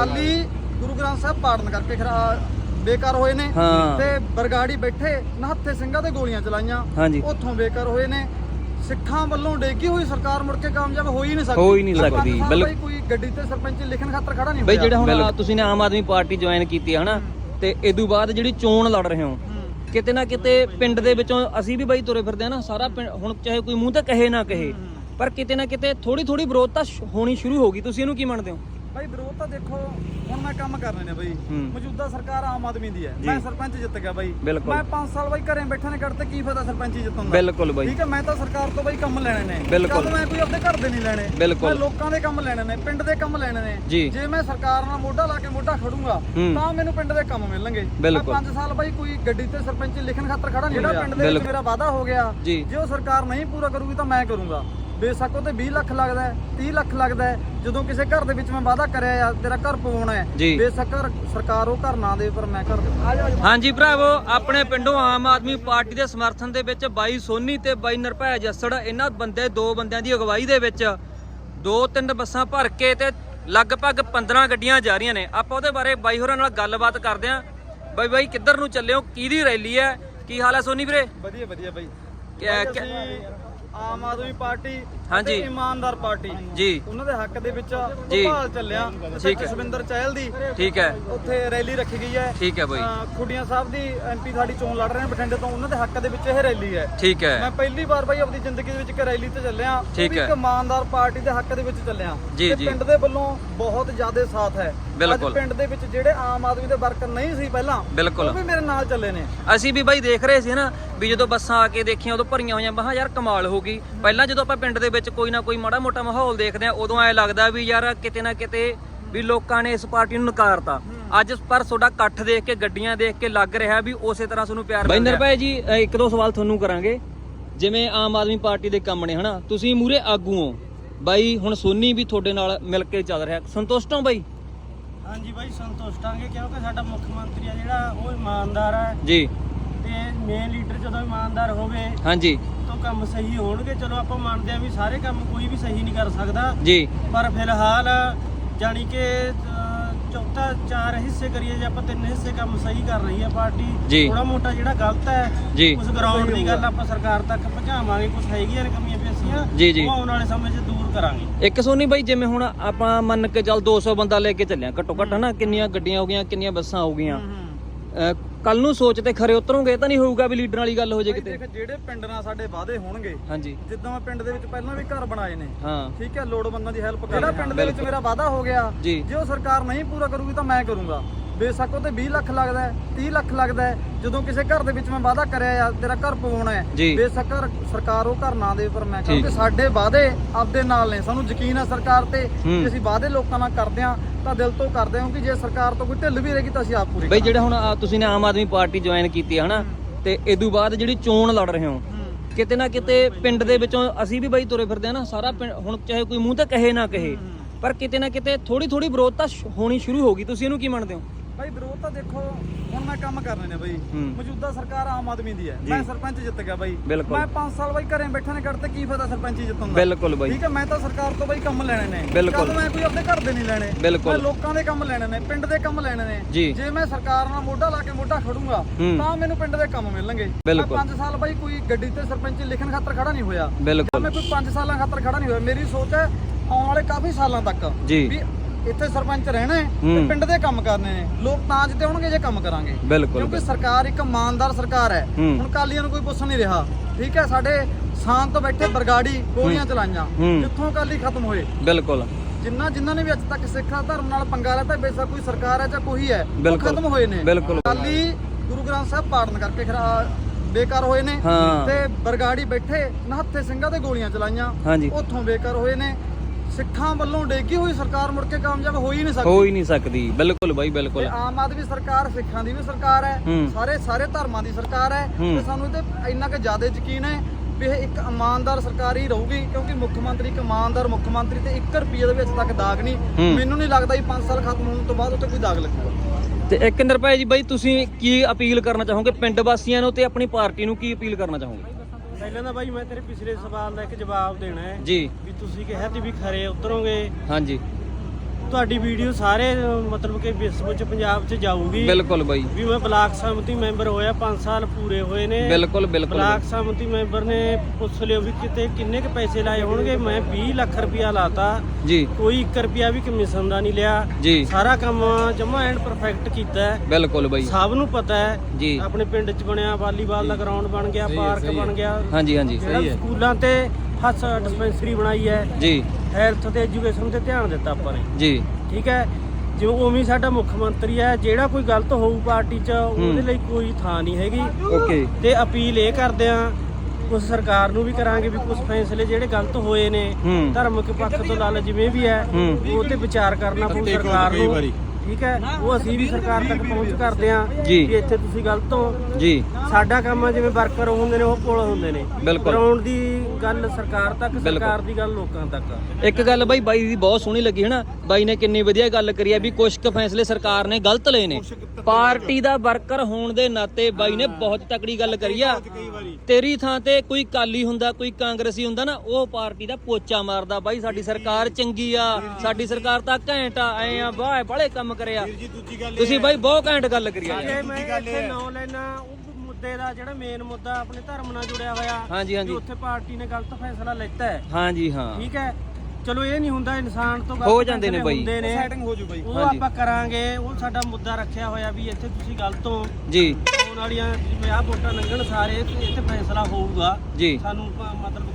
ਅਕਾਲੀ ਗੁਰੂ ਗ੍ਰੰਥ ਸਾਹਿਬ ਪਾੜਨ ਕਰਕੇ ਖਰਾ ਬੇਕਾਰ ਹੋਏ ਨੇ ਹਾਂ। ਤੇ ਬਰਗਾੜੀ ਬੈਠੇ ਨਹੱਥੇ ਸਿੰਘਾਂ ਤੇ ਗੋਲੀਆਂ ਚਲਾਈਆਂ ਹਾਂਜੀ। ਉੱਥੋਂ ਬੇਕਾਰ ਹੋਏ ਨੇ ਸਿੱਖਾਂ ਵੱਲੋਂ ਡੇਗੀ ਹੋਈ ਸਰਕਾਰ ਮੁੜ ਕੇ ਕਾਮਯਾਬ ਹੋ ਹੀ ਨਹੀਂ ਸਕਦੀ ਹੋ ਹੀ ਨਹੀਂ ਸਕਦੀ, ਬਿਲਕੁਲ। ਬਾਈ ਕੋਈ ਗੱਡੀ ਤੇ ਸਰਪੰਚ ਲਿਖਣ ਖਾਤਰ ਖੜਾ ਨਹੀਂ ਬਈ ਹੋਇਆ ਜਿਹੜਾ ਹੁਣ ਬਿਲਕੁਲ। ਆਹ ਤੁਸੀਂ ਨੇ ਆਮ ਆਦਮੀ ਪਾਰਟੀ ਜੁਆਇਨ ਕੀਤੀ ਹੈ ਹਨਾ ਤੇ ਇਦੋਂ ਬਾਅਦ ਜਿਹੜੀ ਚੋਣ ਲੜ ਰਹੇ ਹੋ ਹੂੰ। ਕਿਤੇ ਨਾ ਕਿਤੇ ਪਿੰਡ ਦੇ ਵਿੱਚੋਂ ਅਸੀਂ ਵੀ ਬਾਈ ਤੁਰੇ ਫਿਰਦੇ ਆ ਨਾ ਸਾਰਾ ਪਿੰਡ ਹੁਣ ਚਾਹੇ ਕੋਈ ਮੂੰਹ ਤੇ ਕਹੇ ਨਾ ਕਹੇ ਪਰ ਕਿਤੇ ਨਾ ਕਿਤੇ ਥੋੜੀ ਥੋੜੀ ਵਿਰੋਧਤਾ ਸ਼- ਹੋਣੀ ਸ਼ੁਰੂ ਹੋ ਗਈ ਤੁਸੀਂ ਇਹਨੂੰ ਕੀ ਮੰਨਦੇ ਹੋ ਬਾਈ ਵਿਰੋਧ ਤਾਂ ਦੇਖੋ ਹੁਣ ਮੈਂ ਕੰਮ ਕਰਨੇ ਨੇ ਬਾਈ। ਮੌਜੂਦਾ ਸਰਕਾਰ ਆਮ ਆਦਮੀ ਦੀ ਹੈ। ਮੈਂ ਸਰਪੰਚ ਜਿੱਤ ਗਿਆ ਬਾਈ। ਮੈਂ 5 ਸਾਲ ਬਾਈ ਘਰੇ ਬੈਠੇ ਨੇ ਕੱਢ ਤੇ ਕੀ ਫਾਇਦਾ ਸਰਪੰਚੀ ਜਿੱਤਣ ਦਾ ਬਿਲਕੁਲ ਬਾਈ ਠੀਕ ਹੈ ਮੈਂ ਤਾਂ ਸਰਕਾਰ ਤੋਂ ਬਾਈ ਕੰਮ ਲੈਣੇ ਨੇ ਬਿਲਕੁਲ। ਮੈਂ ਕੋਈ ਆਪਣੇ ਘਰ ਦੇ ਨਹੀਂ ਲੈਣੇ ਬਿਲਕੁਲ। ਮੈਂ ਲੋਕਾਂ ਦੇ ਕੰਮ ਲੈਣੇ ਨੇ ਪਿੰਡ ਦੇ ਕੰਮ ਲੈਣੇ ਨੇ ਜੀ। ਮੈਂ ਸਰਕਾਰ ਨਾਲ ਮੋਢਾ ਲਾ ਕੇ ਮੋਢਾ ਖੜੂੰਗਾ। ਤਾਂ ਮੈਨੂੰ ਪਿੰਡ ਦੇ ਕੰਮ ਮਿਲਣਗੇ ਬਿਲਕੁਲ। 5 ਸਾਲ ਬਾਈ ਕੋਈ ਗੱਡੀ ਤੇ ਸਰਪੰਚੀ ਲਿਖਣ ਖਾਤਰ ਖੜਾ ਨਹੀਂ ਜਿਹੜਾ ਪਿੰਡ ਦੇ ਵਿੱਚ। ਮੇਰਾ ਵਾਅਦਾ ਹੋ ਗਿਆ। ਜੇ ਉਹ ਸਰਕਾਰ ਨਹੀਂ ਪੂਰਾ ਕਰੂਗੀ ਤਾਂ ਮੈਂ ਕਰੂੰਗਾ ਬੇਸ਼ੱਕ ਉਹ ਤੇ 20 ਲੱਖ ਲੱਗਦਾ ਹੈ 30 ਲੱਖ ਲੱਗਦਾ ਹੈ। ਜਦੋਂ ਕਿਸੇ ਘਰ ਦੇ ਵਿੱਚ ਮੈਂ ਵਾਅਦਾ ਕਰਿਆ ਆ ਤੇਰਾ ਘਰ ਪਵਾਉਣਾ ਹੈ ਜੀ। ਬੇਸ਼ੱਕ ਸਰਕਾਰ ਉਹ ਘਰ ਨਾ ਦੇ ਪਰ ਮੈਂ ਘਰ ਦੇ ਆ ਜਾ। ਹਾਂਜੀ ਭਰਾਵੋ ਆਪਣੇ ਪਿੰਡੋਂ ਆਮ ਆਦਮੀ ਪਾਰਟੀ ਦੇ ਸਮਰਥਨ ਦੇ ਵਿੱਚ ਬਾਈ ਸੋਨੀ ਤੇ ਬਾਈ ਨਿਰਭੈ ਜੱਸੜ ਇਹਨਾਂ ਬੰਦੇ ਦੋ ਬੰਦਿਆਂ ਦੀ ਅਗਵਾਈ ਦੇ ਵਿੱਚ ਦੋ ਤਿੰਨ ਬੱਸਾਂ ਭਰ ਕੇ ਤੇ ਲਗਭਗ 15 ਗੱਡੀਆਂ ਜਾ ਰਹੀਆਂ ਨੇ। ਆਪਾਂ ਉਹਦੇ ਬਾਰੇ ਬਾਈ ਹੋਰਾਂ ਨਾਲ ਗੱਲਬਾਤ ਕਰਦੇ ਆਂ ਬਾਈ ਬਾਈ ਕਿੱਧਰ ਨੂੰ ਚੱਲੇ ਹੋ? ਕਿਹਦੀ ਰੈਲੀ ਹੈ? ਕੀ ਹਾਲ ਹੈ ਸੋਨੀ ਵੀਰੇ? ਵਧੀਆ ਵਧੀਆ ਬਾਈ। ਕਿਆ- ਬਾਈ ਕਿਆ- ਅਸੀਂ ਆਮ ਆਦਮੀ ਪਾਰਟੀ ਹਾਂਜੀ। ਅਤੇ ਇਮਾਨਦਾਰ ਪਾਰਟੀ। ਜੀ। ਉਹਨਾਂ ਦੇ ਹੱਕ ਦੇ ਵਿੱਚ ਜੀ। ਚੱਲਿਆ। ਠੀਕ ਹੈ। ਜਸਵਿੰਦਰ ਚਹਿਲ ਦੀ ਠੀਕ ਹੈ। ਉੱਥੇ ਰੈਲੀ ਰੱਖੀ ਗਈ ਹੈ। ਠੀਕ ਹੈ ਬਾਈ। ਅਹ ਖੁੱਡੀਆਂ ਸਾਹਿਬ ਦੀ ਐਮਪੀ ਸਾਡੀ ਚੋਣ ਲੜ ਰਹੇ ਨੇ ਬਠਿੰਡੇ ਤੋਂ। ਉਹਨਾਂ ਦੇ ਹੱਕ ਦੇ ਵਿੱਚ ਇਹ ਰੈਲੀ ਹੈ। ਠੀਕ ਮੈਂ ਹੈ ਪਹਿਲੀ ਵਾਰ ਬਾਈ ਆਪਣੀ ਜ਼ਿੰਦਗੀ ਦੇ ਵਿੱਚ ਇੱਕ ਰੈਲੀ ਤੇ ਚੱਲਿਆ। ਉਹ ਠੀਕ ਵੀ ਹੈ। ਇੱਕ ਇਮਾਨਦਾਰ ਪਾਰਟੀ ਦੇ ਹੱਕ ਦੇ ਵਿੱਚ ਚੱਲਿਆ। ਜੀ। ਪਿੰਡ ਦੇ ਵੱਲੋਂ ਬਹੁਤ ਜ਼ਿਆਦਾ ਸਾਥ ਹੈ। ਬਿਲਕੁਲ। ਪਿੰਡ ਦੇ ਵਿੱਚ ਜਿਹੜੇ ਆਮ ਆਦਮੀ ਦੇ ਵਰਕਰ ਨਹੀਂ ਸੀ ਪਹਿਲਾਂ ਬਿਲਕੁਲ ਉਹ ਵੀ ਮੇਰੇ ਨਾਲ ਚੱਲੇ ਨੇ। ਅਸੀਂ ਵੀ ਬਾਈ ਦੇਖ ਰਹੇ ਸੀ ਨਾ ਵੀ ਜਦੋਂ ਬੱਸਾਂ ਆ ਕੇ ਦੇਖੀਆਂ ਉਦੋਂ ਭਰੀਆਂ ਹੋਈਆਂ ਬਾਹਾਂ ਯਾਰ ਕਮਾਲ ਹੋ ਗਈ। ਪਹਿਲਾਂ ਜਦੋਂ ਆਪਾਂ ਪਿੰਡ ਦੇ ਵਿੱਚ ਕੋਈ ਨਾ ਕੋਈ ਮਾੜਾ ਮੋਟਾ ਮਾਹੌਲ ਦੇਖਦੇ ਆ ਉਦੋਂ ਐ ਲੱਗਦਾ ਵੀ ਯਾਰ ਕਿਤੇ ਨਾ ਕਿਤੇ ਵੀ ਲੋਕਾਂ ਨੇ ਇਸ ਪਾਰਟੀ ਨੂੰ ਨਕਾਰਤਾ। ਅੱਜ ਪਰ ਤੁਹਾਡਾ ਇਕੱਠ ਦੇਖ ਕੇ ਗੱਡੀਆਂ ਦੇਖ ਕੇ ਲੱਗ ਰਿਹਾ ਵੀ ਉਸੇ ਤਰ੍ਹਾਂ ਤੁਹਾਨੂੰ ਪਿਆਰ ਬਾਈ ਨਿਰਭੈ ਜੀ ਇੱਕ ਦੋ ਸਵਾਲ ਤੁਹਾਨੂੰ ਕਰਾਂਗੇ। ਜਿਵੇਂ ਆਮ ਆਦਮੀ ਪਾਰਟੀ ਦੇ ਕੰਮ ਨੇ ਹਨਾ? ਤੁਸੀਂ ਮੂਰੇ ਆਗੂ ਹੋ। ਬਾਈ ਹੁਣ ਸੋਨੀ ਵੀ ਤੁਹਾਡੇ ਨਾਲ ਮਿਲ ਕੇ ਚੱਲ ਰਿਹਾ। ਸੰਤੁਸ਼ਟ ਹੋ ਬਾਈ? ਹਾਂਜੀ ਬਾਈ ਸੰਤੁਸ਼ਟਾਂਗੇ ਕਿਉਂਕਿ ਸਾਡਾ ਮੁੱਖ ਮੰਤਰੀ ਆ ਜਿਹੜਾ ਉਹ ਇਮਾਨਦਾਰ ਹੈ ਜੀ। ਤੇ ਮੇਨ ਲੀਡਰ ਜਦੋਂ ਇਮਾਨਦਾਰ ਹੋਵੇ ਹਾਂਜੀ। ਤਾਂ ਕੰਮ ਸਹੀ ਹੋਣਗੇ। ਚਲੋ ਆਪਾਂ ਮੰਨਦੇ ਆ ਵੀ ਸਾਰੇ ਕੰਮ ਕੋਈ ਵੀ ਸਹੀ ਨਹੀਂ ਕਰ ਸਕਦਾ। ਜੀ। ਪਰ ਫਿਲਹਾਲ ਜਾਣੀ ਕਿ ਚੌਥਾ ਚਾਰ ਹਿੱਸੇ ਕਰੀਏ ਜੇ ਆਪਾਂ ਤਿੰਨ ਹਿੱਸੇ ਕੰਮ ਸਹੀ ਕਰ ਰਹੀ ਹੈ ਜੀ। ਪਾਰਟੀ ਥੋੜਾ ਮੋਟਾ ਜਿਹੜਾ ਗਲਤ ਹੈ। ਉਸ ਗਰਾਊਂਡ ਦੀ ਗੱਲ ਆਪਾਂ ਸਰਕਾਰ ਤੱਕ ਪਹੁੰਚਾਵਾਂਗੇ। ਕੁਝ ਹੈਗੀਆਂ ਨੇ ਕਮੀਆਂ ਪੇਸ਼ੀਆਂ ਜੀ, ਜੀ। ਉਹ ਆਉਣ ਵਾਲੇ ਸਮੇਂ 'ਚ ਦੂਰ ਕਰਾਂਗੇ। ਇੱਕ ਸੋਨੀ ਬਾਈ ਜਿਵੇਂ ਹੁਣ ਆਪਾਂ ਮੰਨ ਕੇ ਚੱਲ 200 ਬੰਦਾ ਲੈ ਕੇ ਚੱਲਿਆ ਘੱਟੋ ਘੱਟ ਹਨਾ ਕਿੰਨੀਆਂ ਗੱਡੀਆਂ ਹੋ ਗਈਆਂ ਕਿੰਨੀਆਂ ਬੱਸਾਂ ਹੋ ਗਈਆਂ। ਕੱਲ ਨੂੰ ਸੋਚ ਤੇ ਖਰੇ ਉਤਰੋਗੇ ਤਾਂ ਨਹੀਂ ਹੋਊਗਾ ਵੀ ਲੀਡਰ ਵਾਲੀ ਗੱਲ ਹੋ ਜੇ ਕਿਤੇ। ਦੇਖ ਜਿਹੜੇ ਪਿੰਡ ਨਾਲ ਸਾਡੇ ਵਾਅਦੇ ਹੋਣਗੇ ਹਾਂਜੀ। ਜਿੱਦਾਂ ਮੈਂ ਪਿੰਡ ਦੇ ਵਿੱਚ ਪਹਿਲਾਂ ਵੀ ਘਰ ਬਣਾਏ ਨੇ ਹਾਂ। ਠੀਕ ਹੈ ਲੋੜਵੰਦਾਂ ਦੀ ਹੈਲਪ ਕਰ ਜਿਹੜਾ ਪਿੰਡ ਦੇ ਵਿੱਚ ਮੇਰਾ ਵਾਅਦਾ ਹੋ ਗਿਆ। ਜੇ ਉਹ ਸਰਕਾਰ ਨਹੀਂ ਪੂਰਾ ਕਰੂਗੀ ਤਾਂ ਮੈਂ ਕਰੂੰਗਾ। ਬੇਸ਼ੱਕ ਉਹ ਤੇ 20 ਲੱਖ ਲੱਗਦਾ ਹੈ 30 ਲੱਖ ਲੱਗਦਾ ਹੈ ਜਦੋਂ ਕਿਸੇ ਘਰ ਦੇ ਵਿੱਚ ਮੈਂ ਵਾਅਦਾ ਕਰਿਆ ਆ ਤੇਰਾ ਘਰ ਪਵਾਉਣਾ ਹੈ ਜੀ। ਬੇਸ਼ੱਕ ਸਰਕਾਰ ਉਹ ਘਰ ਨਾ ਦੇ ਪਰ ਮੈਂ ਠੀਕ। ਕਿਉਂਕਿ ਸਾਡੇ ਵਾਅਦੇ ਆਪਦੇ ਨਾਲ ਨੇ ਸਾਨੂੰ ਯਕੀਨ ਹੈ ਸਰਕਾਰ ਤੇ ਹੂੰ। ਕਿ ਅਸੀਂ ਵਾਅਦੇ ਲੋਕਾਂ ਨਾਲ ਕਰਦੇ ਹਾਂ ਤਾਂ ਦਿਲ ਤੋਂ ਕਰਦੇ ਹਾਂ ਕਿ ਜੇ ਸਰਕਾਰ ਤੋਂ ਕੋਈ ਢਿੱਲ ਵੀ ਰਹੇਗੀ ਤਾਂ ਅਸੀਂ ਆਪ ਪੂਰੀ ਬਈ ਜਿਹੜਾ ਹੁਣ ਆਹ ਤੁਸੀਂ ਨੇ ਆਮ ਆਦਮੀ ਪਾਰਟੀ ਜੁਆਇਨ ਕੀਤੀ ਹੈ ਹਨਾ ਤੇ ਇਦੋਂ ਬਾਅਦ ਜਿਹੜੀ ਚੋਣ ਲੜ ਰਹੇ ਹੋ ਹੂੰ। ਕਿਤੇ ਨਾ ਕਿਤੇ ਪਿੰਡ ਦੇ ਵਿੱਚੋਂ ਅਸੀਂ ਵੀ ਬਾਈ ਤੁਰੇ ਫਿਰਦੇ ਆ ਨਾ ਸਾਰਾ ਪਿੰਡ ਹੁਣ ਚਾਹੇ ਕੋਈ ਮੂੰਹ ਤੇ ਕਹੇ ਨਾ ਕਹੇ ਪਰ ਕਿਤੇ ਨਾ ਕਿਤੇ ਥੋੜੀ ਥੋੜੀ ਵਿਰੋਧਤਾ ਸ਼- ਹੋਣੀ ਸ਼ੁਰੂ ਹੋ ਗਈ ਤੁਸੀਂ ਇਹਨੂੰ ਕੀ ਮੰਨਦੇ ਹੋ ਭਾਈ ਵਿਰੋਧ ਤਾਂ ਦੇਖੋ ਹੁਣ ਮੈਂ ਕੰਮ ਕਰਨੇ ਨੇ ਬਈ। ਮੌਜੂਦਾ ਸਰਕਾਰ ਆਮ ਆਦਮੀ ਦੀ ਹੈ। ਮੈਂ ਸਰਪੰਚ ਜਿੱਤ ਗਿਆ ਬਾਈ। ਮੈਂ 5 ਸਾਲ ਬਾਈ ਘਰੇ ਬੈਠੇ ਨੇ ਕੱਢ ਤੇ ਕੀ ਫਾਇਦਾ ਸਰਪੰਚੀ ਜਿੱਤਣ ਦਾ ਬਿਲਕੁਲ ਬਾਈ ਠੀਕ ਹੈ ਮੈਂ ਤਾਂ ਸਰਕਾਰ ਤੋਂ ਬਾਈ ਕੰਮ ਲੈਣੇ ਨੇ ਬਿਲਕੁਲ। ਮੈਂ ਕੋਈ ਆਪਣੇ ਘਰ ਦੇ ਨਹੀਂ ਲੈਣੇ। ਮੈਂ ਲੋਕਾਂ ਦੇ ਕੰਮ ਲੈਣੇ ਨੇ ਪਿੰਡ ਦੇ ਕੰਮ ਲੈਣੇ ਨੇ ਜੀ। ਮੈਂ ਸਰਕਾਰ ਨਾਲ ਮੋਢਾ ਲਾ ਕੇ ਮੋਢਾ ਖੜੂੰਗਾ। ਤਾਂ ਮੈਨੂੰ ਪਿੰਡ ਦੇ ਕੰਮ ਮਿਲਣਗੇ ਮੈਂ ਬਿਲਕੁਲ। 5 ਸਾਲ ਬਾਈ ਕੋਈ ਗੱਡੀ ਤੇ ਸਰਪੰਚੀ ਲਿਖਣ ਖਾਤਰ ਖੜਾ ਨਹੀਂ ਹੋਇਆ ਬਿਲਕੁਲ ਮੈਂ ਕੋਈ 5 ਸਾਲਾਂ ਖਾਤਰ ਖੜਾ ਨਹੀਂ ਹੋਇਆ ਮੇਰੀ ਸੋਚ ਹੈ ਆਉਣ ਵਾਲੇ ਕਾਫੀ ਸਾਲਾਂ ਤੱਕ। ਵੀ ਇੱਥੇ ਸਰਪੰਚ ਰਹਿਣਾ ਹੈ ਤੇ। ਪਿੰਡ ਦੇ ਕੰਮ ਕਰਨੇ ਨੇ ਲੋਕ ਤਾਂ ਜਿੱਤੇ ਹੋਣਗੇ ਜੇ ਕੰਮ ਕਰਾਂਗੇ ਬਿਲਕੁਲ ਕਿਉਂਕਿ ਸਰਕਾਰ ਇੱਕ ਇਮਾਨਦਾਰ ਸਰਕਾਰ ਹੈ। ਹੁਣ ਕਾਲੀਆਂ ਨੂੰ ਕੋਈ ਪੁੱਛ ਨਹੀਂ ਰਿਹਾ ਠੀਕ ਹੈ ਸਾਡੇ ਸ਼ਾਂਤ ਬੈਠੇ ਬਰਗਾੜੀ ਗੋਲੀਆਂ ਚਲਾਈਆਂ। ਜਿੱਥੋਂ ਕਾਲੀ ਖਤਮ ਹੋਏ ਬਿਲਕੁਲ ਜਿੰਨਾ ਜਿਨ੍ਹਾਂ ਨੇ ਵੀ ਅੱਜ ਤੱਕ ਸਿੱਖਾ ਧਰਮ ਨਾਲ ਪੰਗਾ ਲਿਆ ਤਾਂ ਬੇਸ਼ੱਕ ਕੋਈ ਸਰਕਾਰ ਹੈ ਜਾਂ ਕੋਈ ਹੈ ਉਹ। ਖਤਮ ਹੋਏ ਨੇ ਬਿਲਕੁਲ। ਕਾਲੀ ਗੁਰੂ ਗ੍ਰੰਥ ਸਾਹਿਬ ਪਾੜਨ ਕਰਕੇ ਖਰਾ ਬੇਕਾਰ ਹੋਏ ਨੇ। ਤੇ ਬਰਗਾੜੀ ਬੈਠੇ ਨਹੱਥੇ ਸਿੰਘਾਂ ਤੇ ਗੋਲੀਆਂ ਚਲਾਈਆਂ। ਉੱਥੋਂ ਬੇਕਾਰ ਹੋਏ ਨੇ ਸਿੱਖਾਂ ਵੱਲੋਂ ਡੇਗੀ ਹੋਈ ਸਰਕਾਰ ਮੁੜ ਕੇ ਕਾਮਯਾਬ ਹੋ ਹੀ ਨਹੀਂ ਸਕਦੀ। ਹੋ ਹੀ ਨਹੀਂ ਸਕਦੀ। ਬਿਲਕੁਲ ਬਾਈ ਤੇ ਬਿਲਕੁਲ ਆਮ ਆਦਮੀ ਸਰਕਾਰ ਸਿੱਖਾਂ ਦੀ ਵੀ ਸਰਕਾਰ ਹੈ। ਹੂੰ। ਸਾਰੇ ਸਾਰੇ ਧਰਮਾਂ ਦੀ ਸਰਕਾਰ ਹੈ। ਹੂੰ। ਤੇ ਸਾਨੂੰ ਇਹਤੇ ਇੰਨਾ ਕਿ ਜ਼ਿਆਦਾ ਯਕੀਨ ਹੈ ਵੀ ਇਹ ਇੱਕ ਇਮਾਨਦਾਰ ਸਰਕਾਰ ਹੀ ਰਹੂਗੀ ਕਿਉਂਕਿ ਮੁੱਖ ਮੰਤਰੀ ਇੱਕ ਇਮਾਨਦਾਰ ਮੁੱਖ ਮੰਤਰੀ ਤੇ 1 ਰੁਪਏ ਦੇ ਵਿੱਚ ਤੱਕ ਦਾਗ ਨਹੀਂ। ਹੂੰ। ਮੈਨੂੰ ਨਹੀਂ ਲੱਗਦਾ ਵੀ 5 ਸਾਲ ਖਤਮ ਹੋਣ ਤੋਂ ਬਾਅਦ ਉੱਤੇ ਕੋਈ ਦਾਗ ਲੱਗੂਗਾ। ਤੇ ਇੱਕ ਨਿਰਭੈ ਜੀ ਬਾਈ ਤੁਸੀਂ ਕੀ ਅਪੀਲ ਕਰਨਾ ਚਾਹੋਗੇ? ਪਿੰਡ ਵਾਸੀਆਂ ਨੂੰ ਤੇ ਆਪਣੀ ਪਾਰਟੀ ਨੂੰ ਕੀ ਅਪੀਲ ਕਰਨਾ ਚਾਹੋਗੇ? ਪਹਿਲਾਂ ਤਾਂ ਬਾਈ ਮੈਂ ਤੇਰੇ ਪਿਛਲੇ ਸਵਾਲ ਦਾ ਇੱਕ ਜਵਾਬ ਦੇਣਾ ਹੈ ਜੀ। ਵੀ ਤੁਸੀਂ ਕਿਹਾ ਸੀ ਵੀ ਖਰੇ ਉਤਰੋਗੇ। ਹਾਂਜੀ। ਤੁਹਾਡੀ ਵੀਡੀਓ ਸਾਰੇ ਮਤਲਬ ਕਿ ਵਿਸ਼ਵ ਚ ਪੰਜਾਬ ਚ ਜਾਊਗੀ। ਬਿਲਕੁਲ ਬਾਈ। ਵੀ ਮੈਂ ਬਲਾਕ ਸਮਿਤੀ ਮੈਂਬਰ ਹੋਇਆ 5 ਸਾਲ ਪੂਰੇ ਹੋਏ ਨੇ। ਬਿਲਕੁਲ ਬਿਲਕੁਲ ਬਲਾਕ ਸਮਿਤੀ ਮੈਂਬਰ ਨੇ ਪੁੱਛ ਲਿਓ ਵੀ ਕਿਤੇ ਕਿੰਨੇ ਕ ਪੈਸੇ ਲਾਏ ਹੋਣਗੇ। ਮੈਂ 20 ਲੱਖ ਰੁਪਇਆ ਲਾਤਾ। ਜੀ। ਕੋਈ 1 ਰੁਪਿਆ ਵੀ ਕਮਿਸ਼ਨ ਦਾ ਨਹੀਂ ਲਿਆ। ਜੀ। ਸਾਰਾ ਕੰਮ ਜਮਾ ਐਂਡ ਪਰਫੈਕਟ ਕੀਤਾ ਹੈ। ਬਿਲਕੁਲ ਬਾਈ। ਸਭ ਨੂੰ ਪਤਾ ਹੈ। ਜੀ। ਆਪਣੇ ਪਿੰਡ ਚ ਬਣਿਆ ਵਾਲੀਬਾਲ ਦਾ ਗਰਾਊਂਡ ਬਣ ਗਿਆ ਪਾਰਕ ਬਣ ਗਿਆ। ਹਾਂਜੀ ਹਾਂਜੀ ਜਿਹੜਾ ਸਕੂਲਾਂ ਤੇ ਹੱਸ ਡਿਸਪੈਂਸਰੀ ਬਣਾਈ ਹੈ। ਜੀ। ਹੈਲਥ ਤੇ ਐਜੂਕੇਸ਼ਨ ਤੇ ਧਿਆਨ ਦਿੱਤਾ ਆਪਾਂ ਨੇ। ਜੀ। ਠੀਕ ਹੈ? ਜਿਵੇਂ ਉਵੇਂ ਸਾਡਾ ਮੁੱਖ ਮੰਤਰੀ ਹੈ ਜਿਹੜਾ ਕੋਈ ਗਲਤ ਹੋਊ ਪਾਰਟੀ 'ਚ ਉਹਦੇ ਲਈ ਕੋਈ ਥਾਂ ਨਹੀਂ ਹੈਗੀ। ਓਕੇ। ਤੇ ਅਪੀਲ ਇਹ ਕਰਦੇ ਆ ਕੁਝ ਸਰਕਾਰ ਨੂੰ ਵੀ ਕਰਾਂਗੇ ਵੀ ਕੁਝ ਫੈਸਲੇ ਜਿਹੜੇ ਗਲਤ ਹੋਏ ਨੇ ਹੂੰ। ਧਰਮਿਕ ਪੱਖ ਤੋਂ ਲਾ ਲਓ ਜਿਵੇਂ ਵੀ ਹੈ ਹੂੰ। ਉਹ ਤੇ ਵਿਚਾਰ ਕਰਨਾ ਪਊ ਸਰਕਾਰ ਨੂੰ। ਠੀਕ ਹੈ? ਉਹ ਅਸੀਂ ਵੀ ਸਰਕਾਰ ਤੱਕ ਪਹੁੰਚ ਕਰਦੇ ਆ ਜੀ। ਕਿ ਇੱਥੇ ਤੁਸੀਂ ਗਲਤ ਹੋ। ਜੀ। ਸਾਡਾ ਕੰਮ ਹੈ ਜਿਵੇਂ ਵਰਕਰ ਹੁੰਦੇ ਨੇ ਉਹ ਪੁਲ ਹੁੰਦੇ ਨੇ। ਬਿਲਕੁਲ। ਗਰਾਊਂਡ ਦੀ ਗੱਲ ਸਰਕਾਰ ਤੱਕ ਸਰਕਾਰ ਦੀ ਗੱਲ ਲੋਕਾਂ ਤੱਕ ਇੱਕ ਗੱਲ ਬਾਈ ਬਾਈ ਦੀ ਬਹੁਤ ਸੋਹਣੀ ਲੱਗੀ ਹੈ ਨਾ ਬਾਈ ਨੇ ਕਿੰਨੀ ਵਧੀਆ ਗੱਲ ਕਰੀ ਹੈ ਵੀ ਕੁਝ ਕੁ ਫੈਸਲੇ ਸਰਕਾਰ ਨੇ ਗਲਤ ਲਏ ਨੇ। ਪਾਰਟੀ ਦਾ ਵਰਕਰ ਹੋਣ ਦੇ ਨਾਤੇ ਬਾਈ ਨੇ ਬਹੁਤ ਤਕੜੀ ਗੱਲ ਕਰੀ ਆ। ਤੇਰੀ ਥਾਂ ਤੇ ਕੋਈ ਕਾਲੀ ਹੁੰਦਾ ਕੋਈ ਕਾਂਗਰਸੀ ਹੁੰਦਾ ਨਾ ਉਹ ਪਾਰਟੀ ਦਾ ਪੋਚਾ ਮਾਰਦਾ। ਬਾਈ ਸਾਡੀ ਸਰਕਾਰ ਚੰਗੀ ਆ ਸਾਡੀ ਸਰਕਾਰ ਤਾਂ ਘੈਂਟ ਆ ਐ ਆ ਬਾਹੇ ਬੜੇ ਕੰਮ ਕਰਿਆ। ਤੁਸੀਂ ਬਾਈ ਬਹੁਤ ਘੈਂਟ ਗੱਲ ਕਰੀ ਆ। ਜੇ ਮੈਂ ਇੱਥੇ ਨਾਂ ਲੈਣਾ ਉਹ ਮੁੱਦੇ ਦਾ ਜਿਹੜਾ ਮੇਨ ਮੁੱਦਾ ਆਪਣੇ ਧਰਮ ਨਾਲ ਜੁੜਿਆ ਹੋਇਆ ਹਾਂਜੀ ਵੀ ਹਾਂਜੀ। ਉੱਥੇ ਪਾਰਟੀ ਨੇ ਗਲਤ ਫੈਸਲਾ ਲੈਤਾ ਹੈ। ਹਾਂਜੀ ਹਾਂ। ਠੀਕ ਹੈ? ਚਲੋ ਇਹ ਨਹੀਂ ਹੁੰਦਾ ਇਨਸਾਨ ਤੋਂ ਹੋ ਜਾਂਦੇ ਨੇ ਫੈਸਲੇ ਬਾਈ। ਹੁੰਦੇ ਨੇ। ਸੈਟਿੰਗ ਹੋ ਜੂ ਬਾਈ। ਉਹ ਹਾਂਜੀ। ਆਪਾਂ ਕਰਾਂਗੇ। ਉਹ ਸਾਡਾ ਮੁੱਦਾ ਰੱਖਿਆ ਹੋਇਆ ਵੀ ਇੱਥੇ ਤੁਸੀਂ ਗਲਤ ਹੋ। ਜੀ। ਆਉਣ ਵਾਲੀਆਂ ਜਿਵੇਂ ਆਹ ਵੋਟਾਂ ਲੰਘਣ ਸਾਰੇ ਤੇ ਇੱਥੇ ਫੈਸਲਾ ਹੋਊਗਾ। ਜੀ। ਸਾਨੂੰ ਪ- ਮਤਲਬ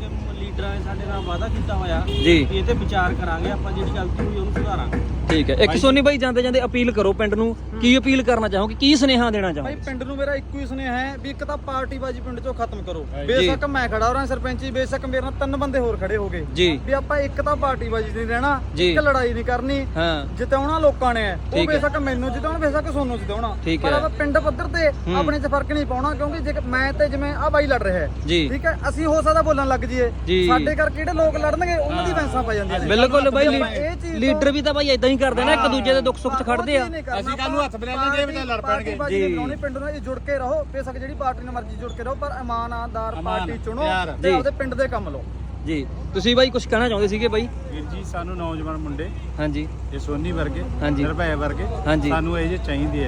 ਲੀਡਰਾਂ ਨੇ ਸਾਡੇ ਨਾਲ ਵਾਅਦਾ ਕੀਤਾ ਹੋਇਆ ਜੀ। ਵੀ ਇਹ ਤੇ ਵਿਚਾਰ ਕਰਾਂਗੇ ਆਪਾਂ ਜਿਹੜੀ ਗਲਤੀ ਹੋਈ ਉਹਨੂੰ ਸੁਧਾਰਾਂਗੇ। ਠੀਕ ਹੈ। ਇੱਕ ਸੋਨੀ ਬਾਈ ਜਾਂਦੇ ਜਾਂਦੇ ਅਪੀਲ ਕਰੋ ਪਿੰਡ ਨੂੰ ਕੀ ਅਪੀਲ ਕਰਨਾ ਚਾਹੋਗੇ? ਕੀ ਸੁਨੇਹਾ ਦੇਣਾ ਭਾਈ ਚਾਹੋਗੇ? ਪਿੰਡ ਨੂੰ ਮੇਰਾ ਇੱਕੋ ਹੀ ਸੁਨੇਹਾ ਹੈ ਵੀ ਇੱਕ ਤਾਂ ਪਾਰਟੀਬਾਜ਼ੀ ਪਿੰਡ ਚੋਂ ਖਤਮ ਕਰੋ। ਬੇਸ਼ੱਕ ਮੈਂ ਖੜਾ ਹੋ ਰਿਹਾ ਸਰਪੰਚੀ ਬੇਸ਼ੱਕ ਮੇਰੇ ਨਾਲ ਤਿੰਨ ਬੰਦੇ ਹੋਰ ਖੜੇ ਹੋਗੇ। ਜੀ। ਵੀ ਆਪਾਂ ਇੱਕ ਤਾਂ ਪਾਰਟੀਬਾਜ਼ੀ ਨਹੀਂ ਰਹਿਣਾ ਜੀ। ਇੱਕ ਲੜਾਈ ਨਹੀਂ ਕਰਨੀ ਹਾਂ। ਜਿਤਾਉਣਾ ਲੋਕਾਂ ਨੇ। ਹੈ। ਉਹ ਠੀਕ ਹੈ। ਬੇਸ਼ੱਕ ਮੈਨੂੰ ਜਿਤਾਉਣ ਬੇਸ਼ੱਕ ਸੋਨੂੰ ਜਿਤਾਉਣਾ। ਠੀਕ ਪਰ ਹੈ। ਆਪਾਂ ਪਿੰਡ ਪੱਧਰ ਤੇ ਆਪਣੇ 'ਚ ਫ਼ਰਕ ਨਹੀਂ ਪਾਉਣਾ ਕਿਉਂਕਿ ਜੇ ਮੈਂ ਤੇ ਜਿਵੇਂ ਆ ਬਾਈ ਲੜ ਰਿਹਾ ਹੈ। ਜੀ। ਠੀਕ ਹੈ? ਅਸੀਂ ਹੋ ਸਕਦਾ ਬੋਲਣ ਲੱਗ ਜੀ। ਜਾਈਏ ਸਾਡੇ ਕਰਕੇ ਜਿਹੜੇ ਲੋਕ ਲੜਨਗੇ ਉਹਨਾਂ ਦੀ ਵੈਂਸਾਂ ਪੈ ਜਾਂਦੀਆਂ ਨੇ। ਬਿਲਕੁਲ ਬਾਈ ਆਪਾਂ ਇਹ ਚੀਜ਼ ਲੀਡਰ ਵੀ ਤਾਂ ਬਾਈ ਇਦਾਂ ਹੀ ਕਰਦੇ ਨੇ ਇੱਕ ਦੂਜੇ ਦੇ ਦੁੱਖ ਸੁੱਖ 'ਚ ਖੜਦੇ ਆ। ਅਸੀਂ ਕੱਲ ਨੂੰ ਹੱਥ ਬਲੈਣੇ ਜੇ ਵਿੱਚ ਲੜ ਪੈਣਗੇ। ਜੀ। ਬਣਾਉਣੀ ਪਿੰਡ ਨਾਲ ਜੁੜ ਕੇ ਰਹੋ ਬੇਸ਼ੱਕ ਜਿਹੜੀ ਪਾਰਟੀ ਨਾਲ ਮਰਜ਼ੀ ਜੁੜ ਕੇ ਰਹੋ ਪਰ ਇਮਾਨਦਾਰ ਪਾਰਟੀ ਚੁਣੋ ਤੇ ਜੀ। ਆਪਦੇ ਪਿੰਡ ਦੇ ਕੰਮ ਲਓ। ਜੀ। ਤੁਸੀਂ ਬਾਈ ਕੁਝ ਕਹਿਣਾ ਚਾਹੁੰਦੇ ਸੀਗੇ ਬਾਈ? ਵੀਰ ਜੀ ਸਾਨੂੰ ਨੌਜਵਾਨ ਮੁੰਡੇ ਹਾਂਜੀ। ਇਹ ਸੋਨੀ ਵਰਗੇ ਹਾਂਜੀ। ਨਿਰਭੈ ਵਰਗੇ ਹਾਂਜੀ। ਸਾਨੂੰ ਇਹ ਜੇ ਚਾਹੀਦੇ ਆ।